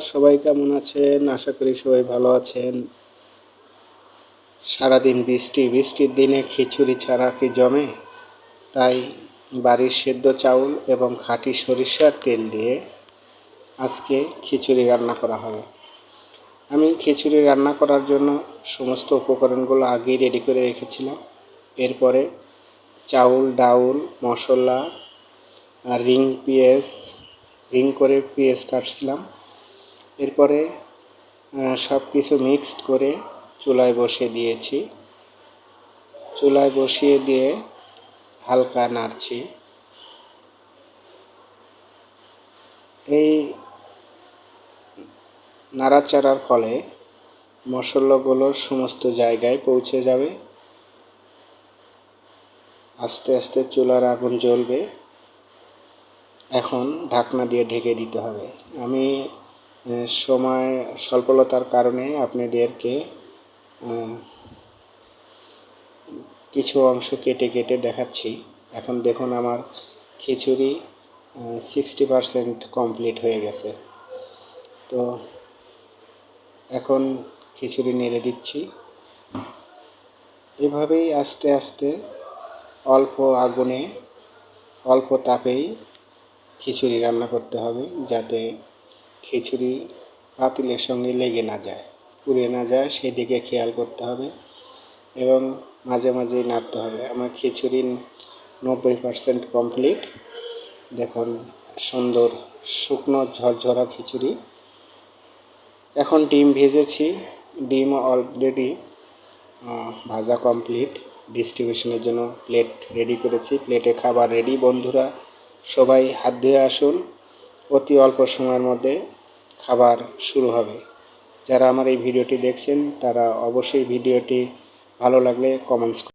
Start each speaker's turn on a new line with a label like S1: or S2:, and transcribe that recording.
S1: সবাই কেমন আছেন? আশা করি সবাই ভালো আছেন। সারাদিন বৃষ্টি, বৃষ্টির দিনে খিচুড়ি ছাড়া কি জমে? তাই বাড়ির সেদ্ধ চাউল এবং খাঁটি সরিষার তেল দিয়ে আজকে খিচুড়ি রান্না করা হবে। আমি খিচুড়ি রান্না করার জন্য সমস্ত উপকরণগুলো আগেই রেডি করে রেখেছিলাম। এরপরে চাউল, ডাউল, মশলা আর রিং পেঁয়াজ, রিং করে পেঁয়াজ কাটছিলাম এরপরে সব কিছু মিক্সড করে চুলায় বসিয়ে দিয়েছি। চুলায় বসিয়ে দিয়ে হালকা নাড়ছি। এই নাড়াচাড়ার ফলে মশলাগুলো সমস্ত জায়গায় পৌঁছে যাবে। আস্তে আস্তে চুলার আগুন জ্বলবে। এখন ঢাকনা দিয়ে ঢেকে দিতে হবে। আমি সময় স্বল্পলতার কারণে আপনাদেরকে কিছু অংশ কেটে কেটে দেখাচ্ছি। এখন দেখুন আমার খিচুড়ি সিক্সটি পারসেন্ট কমপ্লিট হয়ে গেছে। তো এখন খিচুড়ি নেড়ে দিচ্ছি। এভাবেই আস্তে আস্তে অল্প আগুনে, অল্প তাপেই খিচুড়ি রান্না করতে হবে যাতে খিচুড়ি পাতিলের সঙ্গে লেগে না যায়, পুড়ে না যায়, সেদিকে খেয়াল করতে হবে এবং মাঝে মাঝেই নাড়তে হবে। আমার খিচুড়ি নব্বই পারসেন্ট কমপ্লিট দেখুন, সুন্দর শুকনো ঝরঝরা খিচুড়ি। এখন ডিম ভেজেছি। ডিম অলরেডি ভাজা কমপ্লিট ডিস্ট্রিবিউশনের জন্য প্লেট রেডি করেছি। প্লেটে খাবার রেডি বন্ধুরা, সবাই হাত ধুয়ে আসুন। অতি অল্প সময়ের মধ্যে খাবার শুরু হবে। যারা আমার এই ভিডিওটি দেখছেন তারা অবশ্যই ভিডিওটি ভালো লাগলে কমেন্টস